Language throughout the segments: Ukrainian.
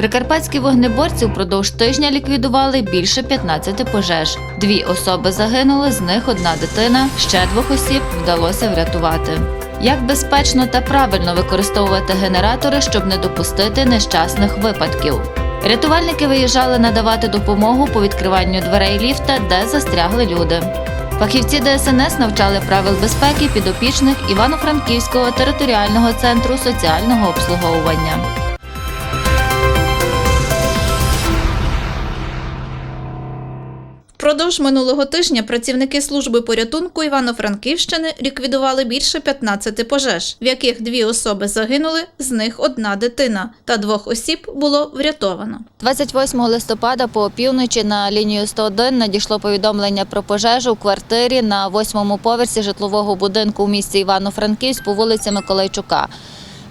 Прикарпатські вогнеборці впродовж тижня ліквідували більше 15 пожеж. Дві особи загинули, з них одна дитина. Ще двох осіб вдалося врятувати. Як безпечно та правильно використовувати генератори, щоб не допустити нещасних випадків? Рятувальники виїжджали надавати допомогу по відкриванню дверей ліфта, де застрягли люди. Фахівці ДСНС навчали правил безпеки підопічних Івано-Франківського територіального центру соціального обслуговування. Впродовж минулого тижня працівники служби порятунку Івано-Франківщини ліквідували більше 15 пожеж, в яких дві особи загинули, з них одна дитина, та двох осіб було врятовано. 28 листопада по опівночі на лінію 101 надійшло повідомлення про пожежу у квартирі на восьмому поверсі житлового будинку у місті Івано-Франківськ по вулиці Миколайчука.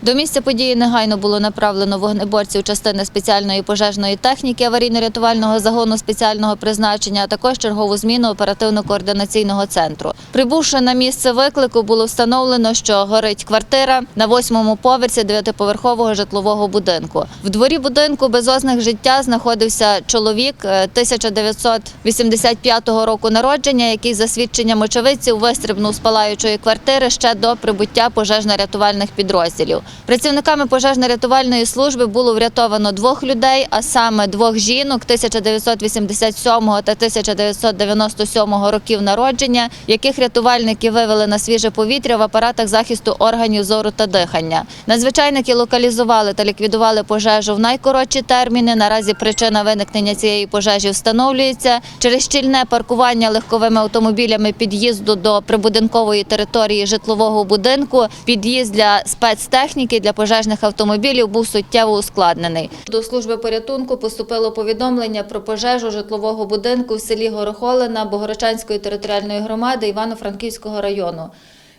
До місця події негайно було направлено вогнеборців частини спеціальної пожежної техніки аварійно-рятувального загону спеціального призначення, а також чергову зміну оперативно-координаційного центру. Прибувши на місце виклику, було встановлено, що горить квартира на восьмому поверсі дев'ятиповерхового житлового будинку. В дворі будинку без ознак життя знаходився чоловік е, 1985 року народження, який за свідченням очевидців вистрибнув з палаючої квартири ще до прибуття пожежно-рятувальних підрозділів. Працівниками пожежно-рятувальної служби було врятовано двох людей, а саме двох жінок 1987 та 1997 років народження, яких рятувальники вивели на свіже повітря в апаратах захисту органів зору та дихання. Надзвичайники локалізували та ліквідували пожежу в найкоротші терміни. Наразі причина виникнення цієї пожежі встановлюється через щільне паркування легковими автомобілями під'їзду до прибудинкової території житлового будинку. Під'їзд для спецтехніки для пожежних автомобілів був суттєво ускладнений. До служби порятунку поступило повідомлення про пожежу житлового будинку в селі Горохолина Богорочанської територіальної громади Івано-Франківського району.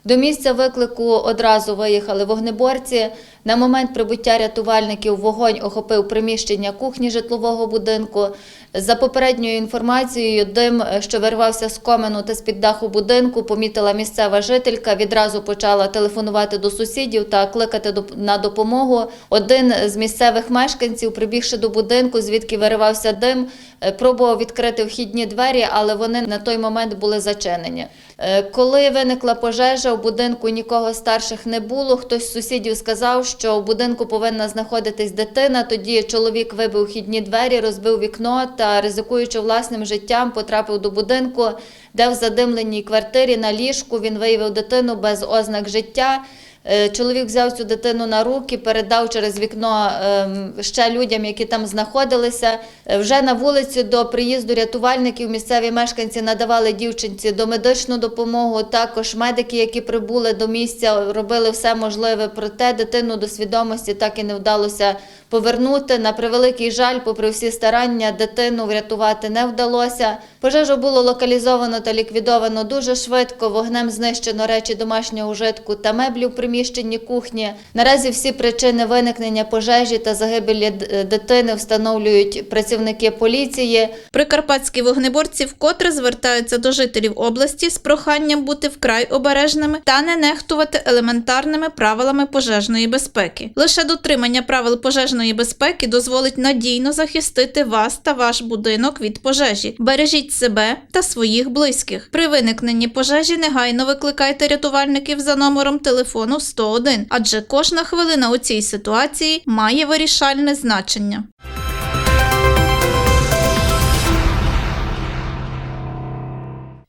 До місця виклику одразу виїхали вогнеборці. На момент прибуття рятувальників вогонь охопив приміщення кухні житлового будинку. За попередньою інформацією, дим, що вирвався з комену та з-під даху будинку, помітила місцева жителька. Відразу почала телефонувати до сусідів та кликати на допомогу. Один з місцевих мешканців, прибігши до будинку, звідки виривався дим, е, пробував відкрити вхідні двері, але вони на той момент були зачинені. Е, Коли виникла пожежа, у будинку нікого старших не було. Хтось з сусідів сказав, що у будинку повинна знаходитись дитина. Тоді чоловік вибив хідні двері, розбив вікно та, ризикуючи власним життям, потрапив до будинку, де в задимленій квартирі на ліжку він виявив дитину без ознак життя. Е, Чоловік взяв цю дитину на руки, передав через вікно ем, ще людям, які там знаходилися. Е, Вже на вулиці до приїзду рятувальників місцеві мешканці надавали дівчинці домедичну допомогу. Також медики, які прибули до місця, робили все можливе. Проте дитину до свідомості так і не вдалося повернути. На превеликий жаль, попри всі старання, дитину врятувати не вдалося. Пожежу було локалізовано та ліквідовано дуже швидко. Вогнем знищено речі домашнього ужитку та меблі в приміщенні кухні. Наразі всі причини виникнення пожежі та загибелі дитини встановлюють працівники поліції. Прикарпатські вогнеборці вкотре звертаються до жителів області з проханням бути вкрай обережними та не нехтувати елементарними правилами пожежної безпеки. Лише дотримання правил пожежної безпеки дозволить надійно захистити вас та ваш будинок від пожежі. Бережіть себе та своїх близьких. При виникненні пожежі негайно викликайте рятувальників за номером телефону 101, адже кожна хвилина у цій ситуації має вирішальне значення.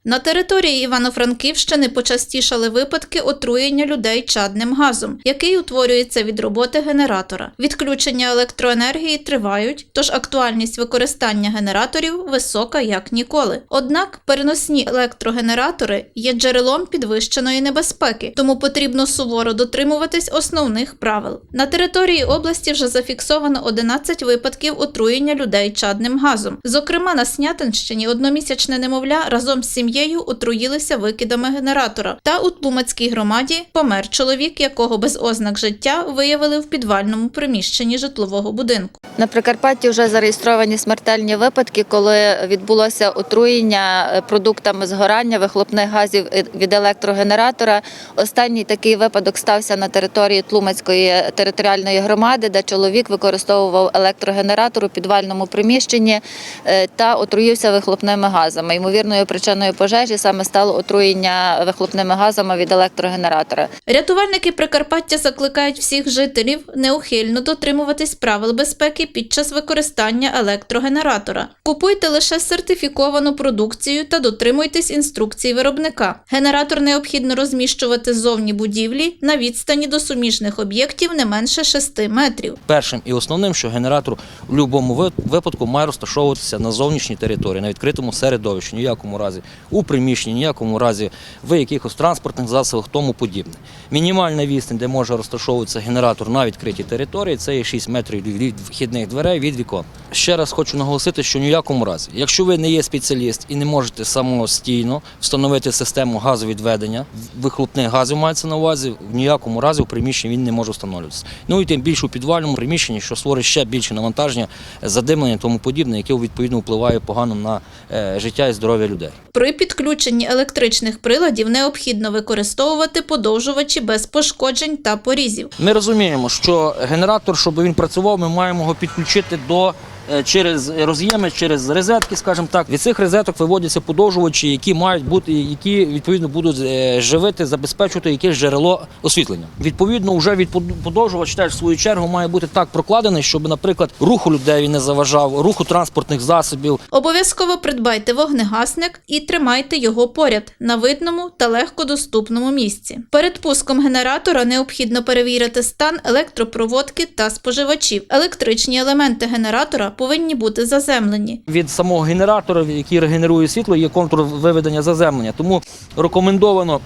На території Івано-Франківщини почастішали випадки отруєння людей чадним газом, який утворюється від роботи генератора. Відключення електроенергії тривають, тож актуальність використання генераторів висока як ніколи. Однак переносні електрогенератори є джерелом підвищеної небезпеки, тому потрібно суворо дотримуватись основних правил. На території області вже зафіксовано 11 випадків отруєння людей чадним газом. Зокрема, на Снятинщині одномісячне немовля разом з сім'єю сім'єю отруїлися викидами генератора. Та у Тлумацькій громаді помер чоловік, якого без ознак життя виявили в підвальному приміщенні житлового будинку. На Прикарпатті вже зареєстровані смертельні випадки, коли відбулося отруєння е, продуктами згорання вихлопних газів е, від електрогенератора. Останній такий випадок стався на території Тлумацької територіальної громади, де чоловік використовував електрогенератор у підвальному приміщенні е, та отруївся вихлопними газами. Ймовірною причиною пожежі саме стало отруєння вихлопними газами від електрогенератора. Рятувальники Прикарпаття закликають всіх жителів неухильно дотримуватись правил безпеки під час використання електрогенератора. Купуйте лише сертифіковану продукцію та дотримуйтесь інструкцій виробника. Генератор необхідно розміщувати ззовні будівлі на відстані до суміжних об'єктів не менше 6 метрів. Першим і основним, що генератор в будь-якому ви- випадку має розташовуватися на зовнішній території, на відкритому середовищі, ніякому разі у приміщенні, ніякому разі в якихось транспортних засобах, тому подібне. Мінімальна відстань, де може розташовуватися генератор на відкритій території, це є 6 метрів від вхідних дверей від вікон. Ще раз хочу наголосити, що ніякому разі, якщо ви не є спеціаліст і не можете самостійно встановити систему газовідведення, вихлопних газів мається на увазі, в ніякому разі в приміщенні він не може встановлюватися. Ну і тим більше у підвальному приміщенні, що створить ще більше навантаження, задимлення тому подібне, яке відповідно впливає погано на е, життя і здоров'я людей. Підключенні електричних приладів необхідно використовувати подовжувачі без пошкоджень та порізів. Ми розуміємо, що генератор, щоб він працював, ми маємо його підключити до. Е, Через роз'єми, через розетки, скажімо так, від цих розеток виводяться подовжувачі, які мають бути, які відповідно будуть е, живити, забезпечувати якесь джерело освітлення. Відповідно, вже від под- подовжувач теж в свою чергу має бути так прокладений, щоб, наприклад, руху людей не заважав, руху транспортних засобів, Обов'язково придбайте вогнегасник і тримайте його поряд на видному та легкодоступному місці. Перед пуском генератора необхідно перевірити стан електропроводки та споживачів. Електричні елементи генератора повинні бути заземлені. від самого генератора, який регенерує світло, є контур виведення заземлення. Тому рекомендовано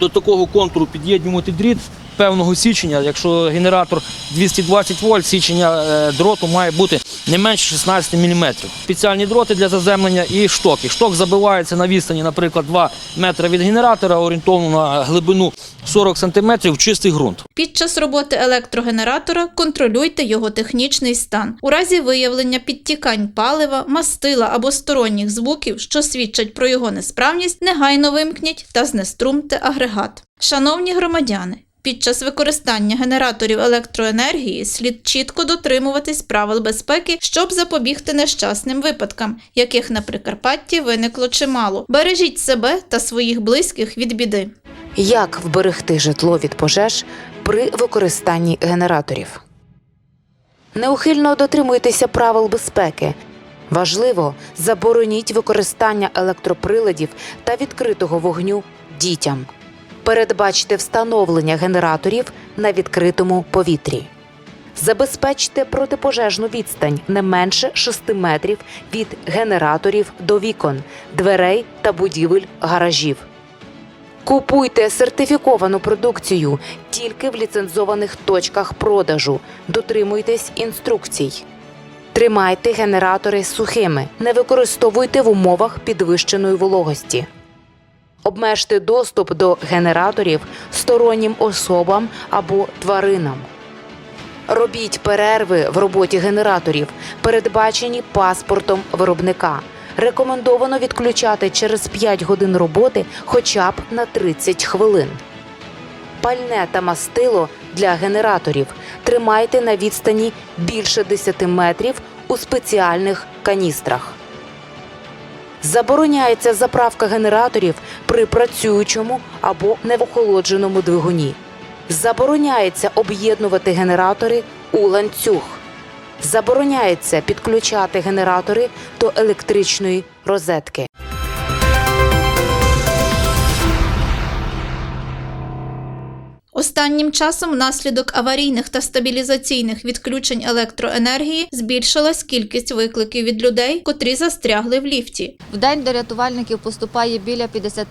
до такого контуру під'єднювати дріт певного січення. Якщо генератор 220 вольт, січення е, дроту має бути не менше 16 мм. Спеціальні дроти для заземлення і штоки. Шток забивається на відстані, наприклад, 2 метри від генератора, орієнтовно на глибину 40 см в чистий ґрунт. Під час роботи електрогенератора контролюйте його технічний стан. У разі виявлення підтікань палива, мастила або сторонніх звуків, що свідчать про його несправність, негайно вимкніть та знеструмте агрегат. Шановні громадяни, під час використання генераторів електроенергії слід чітко дотримуватись правил безпеки, щоб запобігти нещасним випадкам, яких на Прикарпатті виникло чимало. Бережіть себе та своїх близьких від біди. Як вберегти житло від пожеж при використанні генераторів? Неухильно дотримуйтеся правил безпеки. Важливо, забороніть використання електроприладів та відкритого вогню дітям. Передбачте встановлення генераторів на відкритому повітрі. Забезпечте протипожежну відстань не менше 6 метрів від генераторів до вікон, дверей та будівель гаражів. Купуйте сертифіковану продукцію тільки в ліцензованих точках продажу. Дотримуйтесь інструкцій. Тримайте генератори сухими. Не використовуйте в умовах підвищеної вологості. Обмежте доступ до генераторів стороннім особам або тваринам. Робіть перерви в роботі генераторів, передбачені паспортом виробника. Рекомендовано відключати через 5 годин роботи хоча б на 30 хвилин. Пальне та мастило для генераторів тримайте на відстані більше 10 метрів у спеціальних каністрах. Забороняється заправка генераторів при працюючому або невохолодженому двигуні. Забороняється об'єднувати генератори у ланцюг. Забороняється підключати генератори до електричної розетки. Останнім часом внаслідок аварійних та стабілізаційних відключень електроенергії збільшилась кількість викликів від людей, котрі застрягли в ліфті. В день до рятувальників поступає біля 50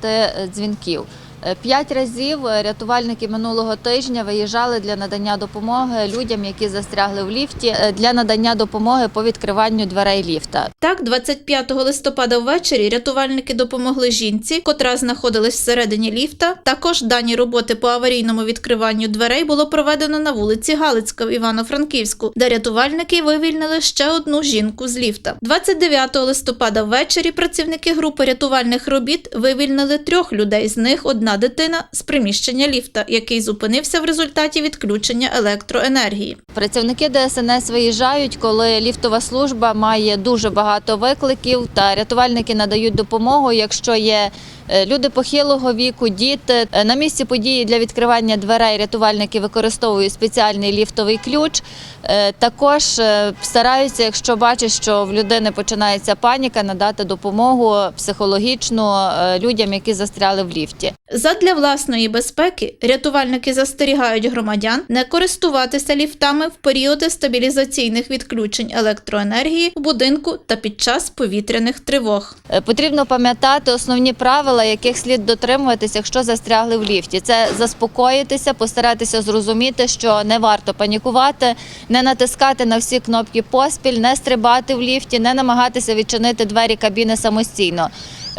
дзвінків. Е, П'ять разів е, рятувальники минулого тижня виїжджали для надання допомоги людям, які застрягли в ліфті, е, для надання допомоги по відкриванню дверей ліфта. Так, 25 листопада ввечері рятувальники допомогли жінці, котра знаходилась всередині ліфта. Також дані роботи по аварійному відкриванню дверей було проведено на вулиці Галицька в Івано-Франківську, де рятувальники вивільнили ще одну жінку з ліфта. 29 листопада ввечері працівники групи рятувальних робіт вивільнили трьох людей. З них одна дитина з приміщення ліфта, який зупинився в результаті відключення електроенергії. Працівники ДСНС виїжджають, коли ліфтова служба має дуже багато викликів, та рятувальники надають допомогу, якщо є люди похилого віку, діти. Е, На місці події для відкривання дверей рятувальники використовують спеціальний ліфтовий ключ. Е, Також е, стараються, якщо бачать, що в людини починається паніка, надати допомогу психологічну е, людям, які застряли в ліфті. Задля власної безпеки рятувальники застерігають громадян не користуватися ліфтами в періоди стабілізаційних відключень електроенергії у будинку та під час повітряних тривог. Е, Потрібно пам'ятати основні правила, яких слід дотримуватися, якщо застрягли в ліфті. Це заспокоїтися, постаратися зрозуміти, що не варто панікувати, не натискати на всі кнопки поспіль, не стрибати в ліфті, не намагатися відчинити двері кабіни самостійно.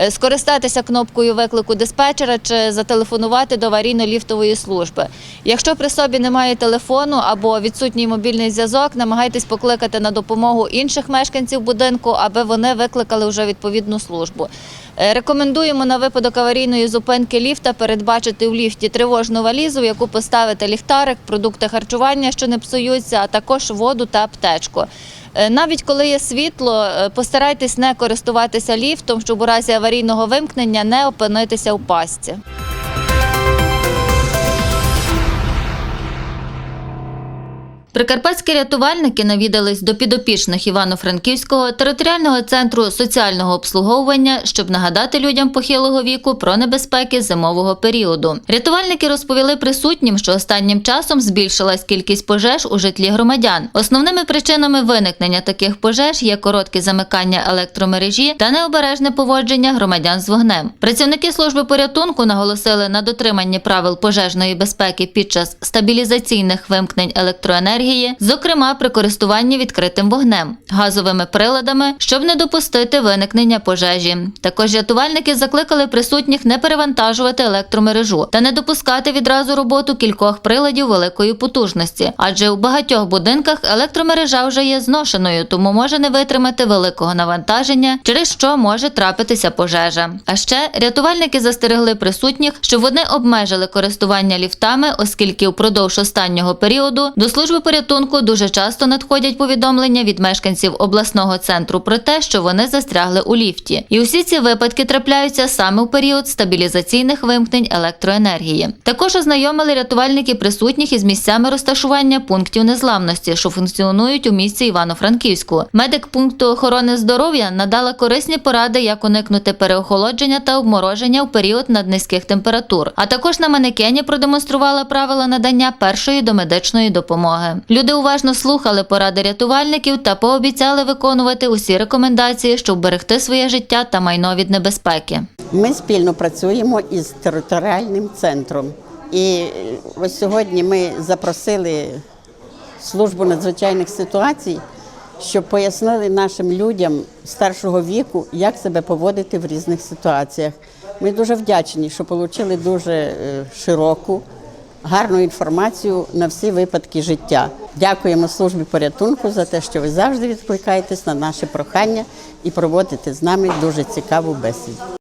Е, Скористатися кнопкою виклику диспетчера чи зателефонувати до аварійно-ліфтової служби. Якщо при собі немає телефону або відсутній мобільний зв'язок, намагайтесь покликати на допомогу інших мешканців будинку, аби вони викликали вже відповідну службу. Е, Рекомендуємо на випадок аварійної зупинки ліфта передбачити в ліфті тривожну валізу, в яку поставити ліхтарик, продукти харчування, що не псуються, а також воду та аптечку. Е, Навіть коли є світло, е, постарайтесь не користуватися ліфтом, щоб у разі аварійного вимкнення не опинитися у пастці. Прикарпатські рятувальники навідались до підопічних Івано-Франківського територіального центру соціального обслуговування, щоб нагадати людям похилого віку про небезпеки зимового періоду. Рятувальники розповіли присутнім, що останнім часом збільшилась кількість пожеж у житлі громадян. Основними причинами виникнення таких пожеж є коротке замикання електромережі та необережне поводження громадян з вогнем. Працівники служби порятунку наголосили на дотриманні правил пожежної безпеки під час стабілізаційних вимкнень електроенергії, зокрема при користуванні відкритим вогнем, газовими приладами, щоб не допустити виникнення пожежі. Також рятувальники закликали присутніх не перевантажувати електромережу та не допускати відразу роботу кількох приладів великої потужності, адже у багатьох будинках електромережа вже є зношеною, тому може не витримати великого навантаження, через що може трапитися пожежа. А ще рятувальники застерегли присутніх, щоб вони обмежили користування ліфтами, оскільки впродовж останнього періоду до служби порятунку дуже часто надходять повідомлення від мешканців обласного центру про те, що вони застрягли у ліфті. І усі ці випадки трапляються саме у період стабілізаційних вимкнень електроенергії. Також ознайомили рятувальники присутніх із місцями розташування пунктів незламності, що функціонують у місті Івано-Франківську. Медик пункту охорони здоров'я надала корисні поради, як уникнути переохолодження та обмороження в період наднизьких температур. А також на манекені продемонструвала правила надання першої домедичної допомоги. Люди уважно слухали поради рятувальників та пообіцяли виконувати усі рекомендації, щоб берегти своє життя та майно від небезпеки. Ми спільно працюємо із територіальним центром. І ось сьогодні ми запросили службу надзвичайних ситуацій, щоб пояснили нашим людям старшого віку, як себе поводити в різних ситуаціях. Ми дуже вдячні, що отримали дуже е, широку, гарну інформацію на всі випадки життя. Дякуємо службі порятунку за те, що ви завжди відкликаєтесь на наше прохання і проводите з нами дуже цікаву бесіду.